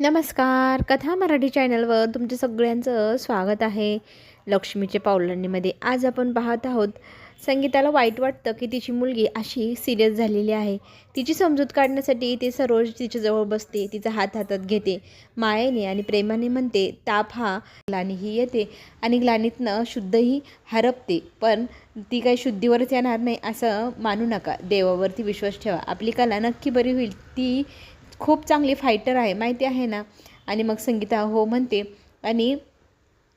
नमस्कार कथा मराठी चॅनलवर तुमच्या सगळ्यांचं स्वागत आहे. लक्ष्मीच्या पावलांनीमध्ये आज आपण पाहत आहोत संगीताला वाईट वाटतं की तिची मुलगी अशी सिरियस झालेली आहे. तिची समजूत काढण्यासाठी ते सरोज तिच्याजवळ बसते तिचा हात हातात घेते मायेने आणि प्रेमाने म्हणते ताप हा ग्लानीही येते आणि ग्लानीतनं शुद्धही हरपते पण ती काही शुद्धीवरच येणार नाही असं मानू नका. देवावरती विश्वास ठेवा. आपली कला नक्की बरी होईल ती खूप चांगली फायटर आहे माहिती आहे ना? आणि मग संगीता हो म्हणते आणि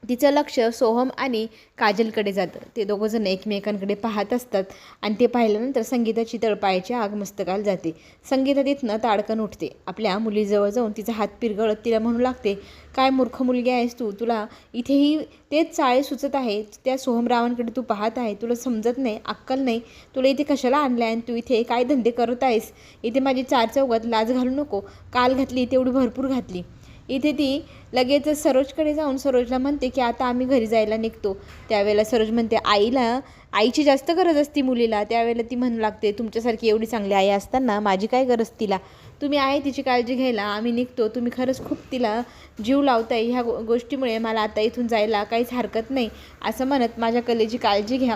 तिचं लक्ष सोहम आणि काजलकडे जातं. ते दोघंजण एकमेकांकडे पाहत असतात आणि ते पाहिल्यानंतर संगीताची तळपायाची आग मस्तकाला जाते. संगीता तिथनं ताडकन उठते. आपल्या मुलीजवळ जाऊन तिचा हात पिरगळत तिला म्हणू लागते काय मूर्ख मुलगी आहेस तू? तुला इथेही तेच चाळे सुचत आहे त्या सोहमरावांकडे तू पाहत आहे. तुला समजत नाही अक्कल नाही. तुला इथे कशाला आणलं आणि तू इथे काय धंदे करत आहेस? इथे माझी चार चौघात लाज घालू नको. काल घातली तेवढी भरपूर घातली. इथे ती लगेच सरोजकडे जाऊन सरोजला म्हणते की आता आम्ही घरी जायला निघतो. त्यावेळेला सरोज म्हणते आईला आईची जास्त गरज असते मुलीला. त्यावेळेला ती म्हणू लागते तुमच्यासारखी एवढी चांगली आई असताना माझी काय गरज तिला? तुम्ही आहे तिची काळजी घ्यायला आम्ही निघतो. तुम्ही खरंच खूप तिला जीव लावताय. ह्या गो गोष्टीमुळे मला आता इथून जायला काहीच हरकत नाही. असं म्हणत माझ्या कलेची काळजी घ्या.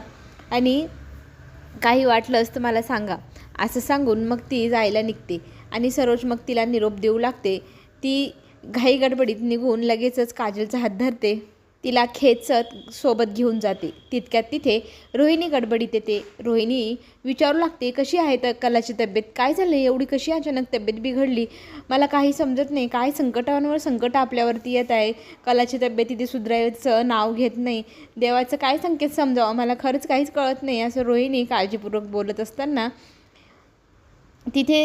आणि काही वाटलंच तर मला सांगा. असं सांगून मग ती जायला निघते. आणि सरोज मग तिला निरोप देऊ लागते. ती घाई गडबडीत निघून लगेचच काजलचा हात धरते. तिला खेचत सोबत घेऊन जाते. तितक्यात तिथे रोहिणी गडबडीत येते. रोहिणी विचारू लागते कशी आहे तर कलाची तब्येत? काय झालं एवढी कशी अचानक तब्येत बिघडली? मला काही समजत नाही. काय संकटांवर संकट आपल्यावरती येत आहे? कलाची तब्येत तिथे सुधारायचं नाव घेत नाही. देवाचं काय संकेत समजावं? मला खरंच काहीच कळत नाही असं रोहिणी काळजीपूर्वक बोलत असताना तिथे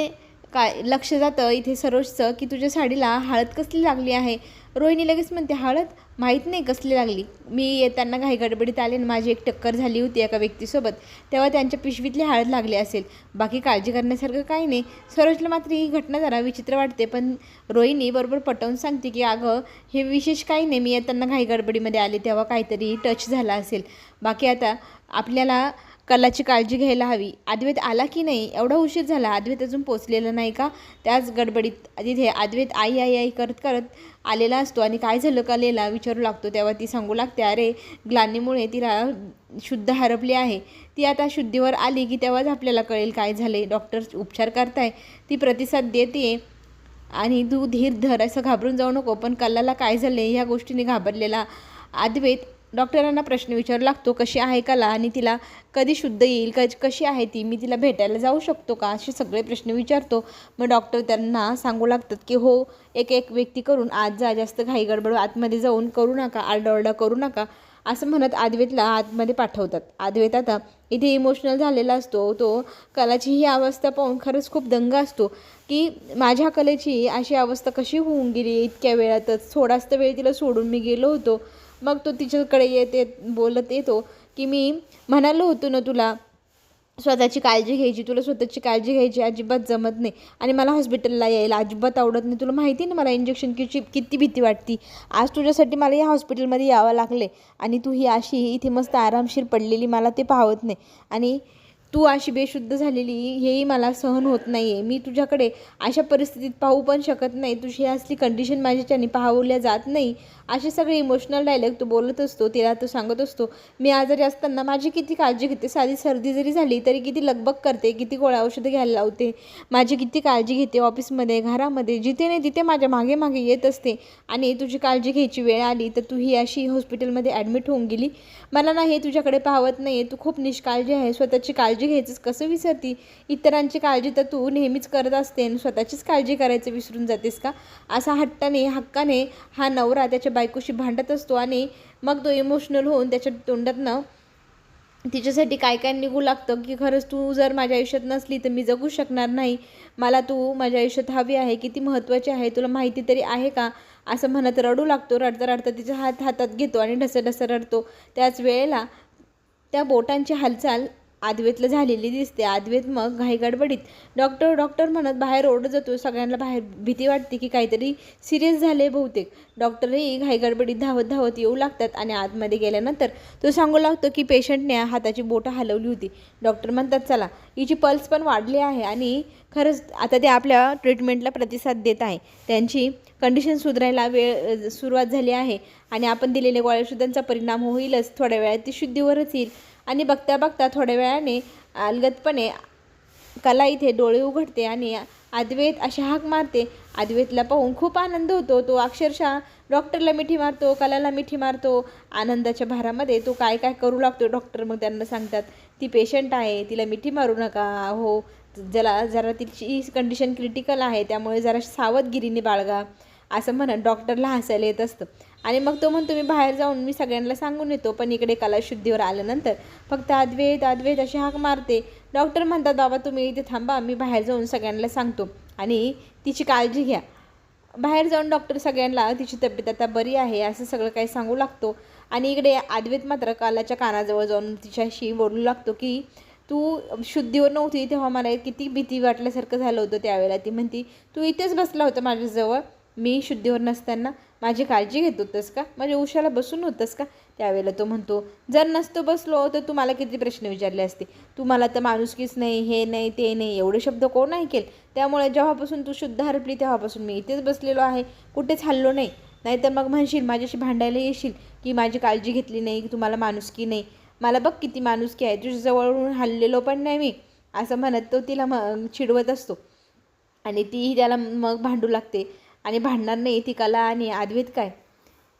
काय लक्ष जातं इथे सरोजचं की तुझ्या साडीला हळद कसली लागली आहे? रोहिणी लगेच म्हणते हळद? माहीत नाही कसली लागली. मी येताना घाई गडबडीत आले आणि माझी एक टक्कर झाली होती एका व्यक्तीसोबत. तेव्हा त्यांच्या पिशवीतली हळद लागली असेल. बाकी काळजी करण्यासारखं काही नाही. सरोजला मात्र ही घटना जरा विचित्र वाटते पण रोहिणी बरोबर पटवून सांगते की अगं हे विशेष काही नाही. मी येताना घाई गडबडीमध्ये आले तेव्हा काहीतरी टच झाला असेल. बाकी आता आपल्याला कलाची काळजी घ्यायला हवी. अद्वैत आला की नाही? एवढा उशीर झाला. अद्वैत अजून पोचलेला नाही का? त्याच गडबडीत तिथे अद्वैत आई आई आई करत करत आलेला असतो. आणि काय झालं कलेला? विचारू लागतो तेव्हा ती सांगू लागते अरे ग्लानीमुळे तिला शुद्ध हरपली आहे. ती आता शुद्धीवर आली की तेव्हाच आपल्याला कळेल काय झाले डॉक्टर उपचार करताय. ती प्रतिसाद देते आणि तू धीर धर. असं घाबरून जाऊ नको. पण कलाला काय झाले ह्या गोष्टीने घाबरलेला अद्वैत डॉक्टरांना प्रश्न विचारू लागतो कशी आहे कला आणि तिला कधी शुद्ध येईल क कशी आहे ती मी तिला भेटायला जाऊ शकतो का असे सगळे प्रश्न विचारतो. मग डॉक्टर त्यांना सांगू लागतात की हो एक एक व्यक्ती करून आज जा जास्त घाई गडबड आतमध्ये जाऊन करू नका आरडाओरडा करू नका असं म्हणत आदवेतला आतमध्ये पाठवतात. आदवेत आता इथे इमोशनल झालेला असतो. तो कलाची ही अवस्था पाहून खरंच खूप दंग असतो की माझ्या कलेची अशी अवस्था कशी होऊन गेली? इतक्या वेळातच थोडासा वेळ तिला सोडून मी गेलो होतो. मग तो तिच्याकडे येत येत बोलत येतो की मी म्हणालो होतो ना तुला स्वतःची काळजी घ्यायची तुला स्वतःची काळजी घ्यायची अजिबात जमत नाही आणि मला हॉस्पिटलला यायला अजिबात आवडत नाही. तुला माहिती ना मला इंजेक्शन किची किती भीती वाटती. आज तुझ्यासाठी मला या हॉस्पिटलमध्ये यावं लागले आणि तू ही अशी इथे मस्त आरामशीर पडलेली मला ते पाहत नाही. आणि तू अशी बेशुद्ध झालेली हेही मला सहन होत नाही आहे मी तुझ्याकडे अशा परिस्थितीत पाहू पण शकत नाही. तुझी असली कंडिशन माझ्याच्याने पाहवल्या जात नाही. असे सगळे इमोशनल डायलॉग तू बोलत असतो तिला तो सांगत असतो. मी आजारी असताना माझी किती काळजी घेते? साधी सर्दी जरी झाली तरी किती लगबग करते? किती गोळ्या औषधं घ्यायला लावते? माझी किती काळजी घेते ऑफिसमध्ये घरामध्ये? जिथे नाही तिथे माझ्या मागे मागे येत असते. आणि तुझी काळजी घ्यायची वेळ आली तर तू ही अशी हॉस्पिटलमध्ये ॲडमिट होऊन गेली. मला ना हे तुझ्याकडे पाहवत नाही तू खूप निष्काळजी आहे. स्वतःची काळजी घ्यायचंच कसं विसरती? इतरांची काळजी तर तू नेहमीच करत असते आणि स्वतःचीच काळजी करायचं विसरून जातेस का? असा हट्टाने हक्काने हा नवरा त्याच्या बायकोशी भांडत असतो आणि मग तो इमोशनल होऊन त्याच्या तोंडातनं तिच्यासाठी काय काय निघू लागतं की खरंच तू जर माझ्या आयुष्यात नसली तर मी जगू शकणार नाही. मला तू माझ्या आयुष्यात हवी आहे किती महत्त्वाची आहे तुला माहिती तरी आहे का? असं म्हणत रडू लागतो रडता रडता तिच्या हात हातात घेतो आणि ढसं ढसं रडतो. त्याच वेळेला त्या बोटांची हालचाल आदवेतलं झालेली दिसते. आदवेत मग घाई गडबडीत. डॉक्टर डॉक्टर म्हणत बाहेर ओढत जातो. सगळ्यांना बाहेर भीती वाटते की काहीतरी सिरियस झाले बहुतेक. डॉक्टरही घाई गडबडीत धावत धावत येऊ लागतात आणि आतमध्ये गेल्यानंतर तो सांगू लागतो की पेशंटने हाताची बोटं हलवली होती. डॉक्टर म्हणतात चला हिची पल्स पण वाढली आहे आणि खरंच आता ते आपल्या ट्रीटमेंटला प्रतिसाद देत आहे. त्यांची कंडिशन सुधारायला वेळ सुरुवात झाली आहे आणि आपण दिलेल्या गोळ्याशुद्धांचा परिणाम होईलच. थोड्या वेळात ती शुद्धीवरच येईल. आणि बघता बघता थोड्या वेळाने अलगदपणे कला इथे डोळे उघडते आणि अद्वैत अशी हाक मारते. अद्वैतला पाहून खूप आनंद होतो. तो अक्षरशः डॉक्टरला मिठी मारतो कलाला मिठी मारतो. आनंदाच्या भारामध्ये तो काय काय करू लागतो डॉक्टर मग त्यांना सांगतात ती पेशंट आहे तिला मिठी मारू नका. हो जरा जरा तिची कंडिशन क्रिटिकल आहे त्यामुळे जरा सावधगिरीने बाळगा. असं म्हणत डॉक्टरला हसायला येत असतं. आणि मग तो म्हणतो मी बाहेर जाऊन मी सगळ्यांना सांगून येतो पण इकडे कला शुद्धीवर आल्यानंतर फक्त अद्वैत अद्वैत अशी हाक मारते. डॉक्टर म्हणतात बाबा तुम्ही इथे थांबा मी बाहेर जाऊन सगळ्यांना सांगतो आणि तिची काळजी घ्या. बाहेर जाऊन डॉक्टर सगळ्यांना तिची तब्येत आता बरी आहे असं सगळं काही सांगू लागतो. आणि इकडे अद्वैत मात्र कालाच्या कानाजवळ जाऊन तिच्याशी बोलू लागतो की तू शुद्धीवर नव्हती तेव्हा मला किती भीती वाटल्यासारखं झालं होतं त्यावेळेला. ती म्हणती तू इथेच बसला होता माझ्याजवळ मी शुद्धीवर नसताना माझी काळजी घेत होतंस का? माझ्या उशाला बसून होतंस का? त्यावेळेला तो म्हणतो जर नसतो बसलो तर तू मला किती प्रश्न विचारले असते. तू मला तर माणुसकीच नाही हे नाही ते नाही एवढे शब्द कोण ऐकेल? त्यामुळे जेव्हापासून तू शुद्ध हरपली तेव्हापासून मी इथेच बसलेलो आहे. कुठेच हल्लो नाही. नाहीतर मग म्हणशील माझ्याशी भांडायला येशील की माझी काळजी घेतली नाही की तुम्हाला माणुसकी नाही? मला बघ किती माणुसकी आहे. तुझ्याजवळून हल्लेलो पण नाही मी. असं म्हणत तो तिला म चिडवत असतो. आणि तीही त्याला मग भांडू लागते. आणि भांडणार नाही ती कला आणि आद्वित काय?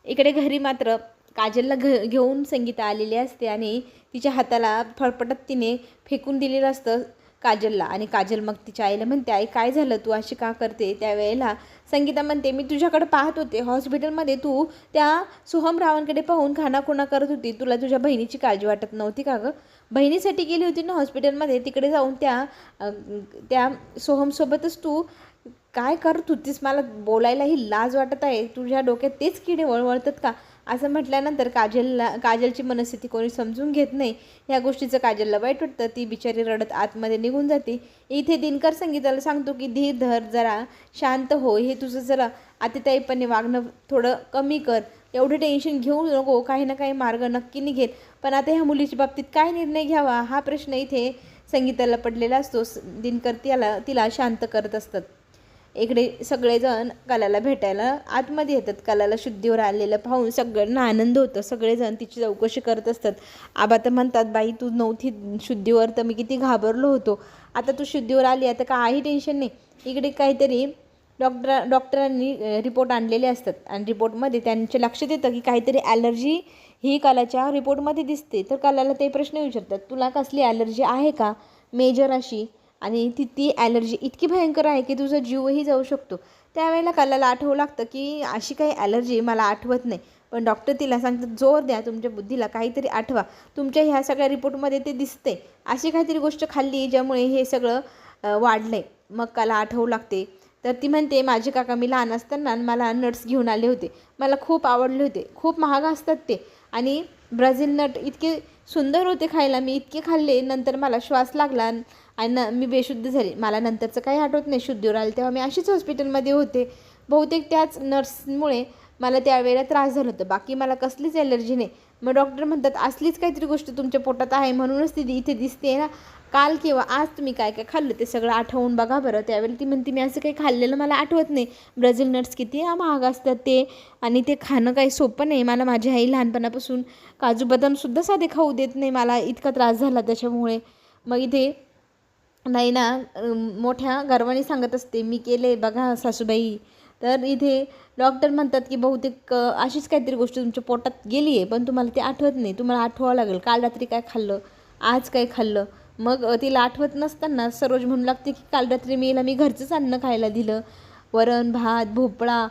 इकडे घरी मात्र काजलला घ घेऊन संगीता आलेली असते आणि तिच्या हाताला फडफडत तिने फेकून दिलेलं असतं काजलला. आणि काजल मग तिच्या आईला म्हणते आई काय झालं? तू अशी का करते? त्यावेळेला संगीता म्हणते मी तुझ्याकडे पाहत होते. हॉस्पिटलमध्ये तू त्या सोहम रावांकडे पाहून खानाखुणा करत होती. तुला तुझ्या बहिणीची काळजी वाटत नव्हती का गं? बहिणीसाठी गेली होती ना हॉस्पिटलमध्ये. तिकडे जाऊन त्या त्या सोहमसोबतच तू काय करत होतीस मला बोलायलाही लाज वाटत आहे. तुझ्या डोक्यात तेच किडे वळवळतात का? असं म्हटल्यानंतर काजलला काजलची मनस्थिती कोणी समजून घेत नाही. ह्या गोष्टीचं काजलला वाईट वाटतं. ती बिचारी रडत आतमध्ये निघून जाते. इथे दिनकर संगीताला सांगतो की धीर धर जरा शांत हो. हे तुझं जरा अतिताईपणे वागणं थोडं कमी कर. एवढं टेन्शन घेऊ नको. काही ना काही मार्ग नक्की निघेल. पण आता ह्या मुलीच्या बाबतीत काय निर्णय घ्यावा? हा प्रश्न इथे संगीताला पडलेला असतो. दिनकर त्याला तिला शांत करत असतात. इकडे सगळेजण कलाला भेटायला आतमध्ये येतात. कलाला शुद्धीवर आलेलं पाहून सगळ्यांना आनंद होतं. सगळेजण तिची चौकशी करत असतात. आबा तर म्हणतात बाई तू नव्हती शुद्धीवर तर मी किती घाबरलो होतो. आता तू शुद्धीवर आली आता काही टेन्शन नाही. इकडे काहीतरी डॉक्टर डॉक्टरांनी रिपोर्ट आणलेले असतात. आणि रिपोर्टमध्ये त्यांच्या लक्षात येतं की काहीतरी ॲलर्जी ही कलाच्या रिपोर्टमध्ये दिसते. तर कलाला ते प्रश्न विचारतात तुला कसली ॲलर्जी आहे का? मेजर अशी. आणि ती ती ॲलर्जी इतकी भयंकर आहे की तुझा जीवही जाऊ शकतो. त्यावेळेला कलाला आठवू लागतं की अशी काही ॲलर्जी मला आठवत नाही. पण डॉक्टर तिला सांगतात जोर द्या तुमच्या बुद्धीला काहीतरी आठवा. तुमच्या ह्या सगळ्या रिपोर्टमध्ये ते दिसते अशी काहीतरी गोष्ट खाल्ली ज्यामुळे हे सगळं वाढलं आहे मग कला आठवू लागते. तर ती म्हणते माझे काका मी लहान असताना मला नट्स घेऊन आले होते. मला खूप आवडले होते. खूप महाग असतात ते. आणि ब्राझील नट इतके सुंदर होते खायला. मी इतके खाल्ले नंतर मला श्वास लागला आणि न मी बेशुद्ध झाले. मला नंतरचं काही आठवत नाही. शुद्धीवर आलं तेव्हा मी अशीच हॉस्पिटलमध्ये होते. बहुतेक त्याच नर्समुळे मला त्यावेळेला त्रास झाला होता. बाकी मला कसलीच ॲलर्जी नाही. मग डॉक्टर म्हणतात असलीच काहीतरी गोष्ट तुमच्या पोटात आहे म्हणूनच ती इथे दिसते ना. काल किंवा आज तुम्ही काय काय खाल्लं ते सगळं आठवून बघा बरं. त्यावेळेला ती म्हणते मी असं काही खाल्लेलं मला आठवत नाही. ब्राझील नट्स किती महाग असतात ते. आणि ते खाणं काही सोपं नाही. मला माझी आई लहानपणापासून काजू बदामसुद्धा साधे खाऊ देत नाही. मला इतका त्रास झाला त्याच्यामुळे. मग इथे नाही ना मोठ्या गर्वाने सांगत असते मी केले बघा सासूबाई. तर इथे डॉक्टर म्हणतात की बहुतेक अशीच काहीतरी गोष्ट तुमच्या पोटात गेली आहे पण तुम्हाला ते आठवत नाही. तुम्हाला आठवावं लागेल काल रात्री काय खाल्लं आज काय खाल्लं. मग तिला आठवत नसताना सरोज म्हणू लागते की काल रात्री मी मी घरचंच अन्न खायला दिलं. वरण भात भोपळा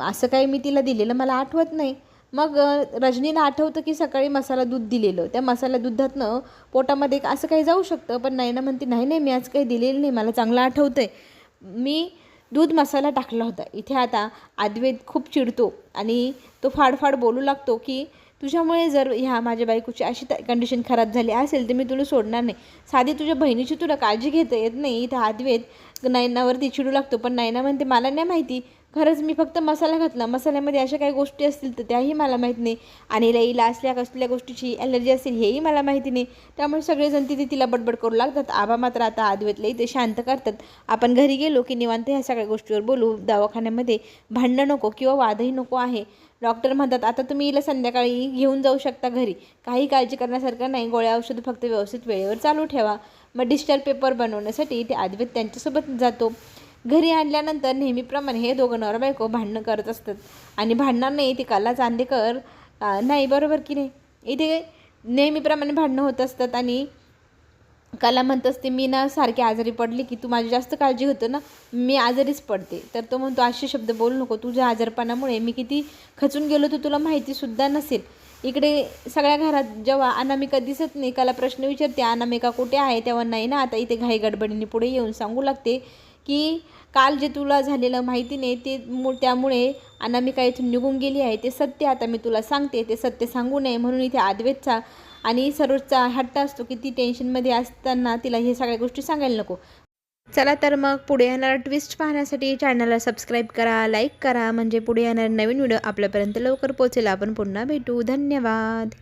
असं काही मी तिला दिलेलं मला आठवत नाही. मग रजनीला आठवतं की सकाळी मसाला दूध दिलेलं. त्या मसाला दुधातनं पोटामध्ये असं काही जाऊ शकतं पण नाही ना म्हणते नाही नाही मी आज काही दिलेलं नाही मला चांगलं आठवतं आहे मी दूध मसाला टाकला होता. इथे आता आद्वेद खूप चिडतो आणि तो फाडफाड बोलू लागतो की तुझ्यामुळे जर ह्या माझ्या बायकोची अशी कंडिशन खराब झाली असेल तर मी तुला सोडणार नाही. साधी तुझ्या बहिणीची तुला काळजी घेता येत नाही. इथं आद्वेद नयनावरती चिडू लागतो. पण नयना म्हणते मला नाही माहिती खरंच मी फक्त मसाला घातला. मसाल्यामध्ये अशा काही गोष्टी असतील तर त्याही मला माहीत नाही. आणि लईला असल्या कसल्या गोष्टीची ॲलर्जी असेल हेही मला माहिती नाही. त्यामुळे सगळेजण तिथे तिला बडबड करू लागतात. आबा मात्र आता आदवेतले इथे शांत करतात. आपण घरी गेलो की निवांत ह्या सगळ्या गोष्टीवर बोलू. दवाखान्यामध्ये भांडणं नको किंवा वादही नको आहे. डॉक्टर म्हणतात आता तुम्ही हिला संध्याकाळी घेऊन जाऊ शकता घरी. काही काळजी करण्यासारखं नाही. गोळ्या औषधं फक्त व्यवस्थित वेळेवर चालू ठेवा. मग डिजिटल पेपर बनवण्यासाठी ते आदवेत त्यांच्यासोबत जातो. घरी आणल्यानंतर नेहमीप्रमाणे हे दोघं नवरा बायको भांडणं करत असतात. आणि भांडणार नाही ते कला चांदेकर. नाही बरोबर की नाही? इथे नेहमीप्रमाणे भांडणं होत असतात आणि कला म्हणत असते मी ना सारखी आजारी पडली की तू माझी जास्त काळजी होतं ना मी आजारीच पडते. तर तो म्हणतो असे शब्द बोलू नको तुझ्या आजारपणामुळे मी किती खचून गेलो तर तुला माहितीसुद्धा नसेल. इकडे सगळ्या घरात जेव्हा अनामिका दिसत नाही कला प्रश्न विचारते अनामिका कुठे आहे? तेव्हा नाही ना आता इथे घाई गडबडीने पुढे येऊन सांगू लागते. की काल जे तुला झालेलं माहिती नाही ते मु त्यामुळे अनामिका इथून निघून गेली आहे. ते सत्य आता मी तुला सांगते. ते सत्य सांगू नये म्हणून इथे आदवेतचा आणि सरोजचा हट्ट असतो की ती टेन्शनमध्ये असताना तिला हे सगळ्या गोष्टी सांगायला नको. चला तर मग पुढे येणारा ट्विस्ट पाहण्यासाठी चॅनलला सबस्क्राईब करा लाईक करा. म्हणजे पुढे येणारा नवीन व्हिडिओ आपल्यापर्यंत लवकर पोहोचेल. आपण पुन्हा भेटू. धन्यवाद.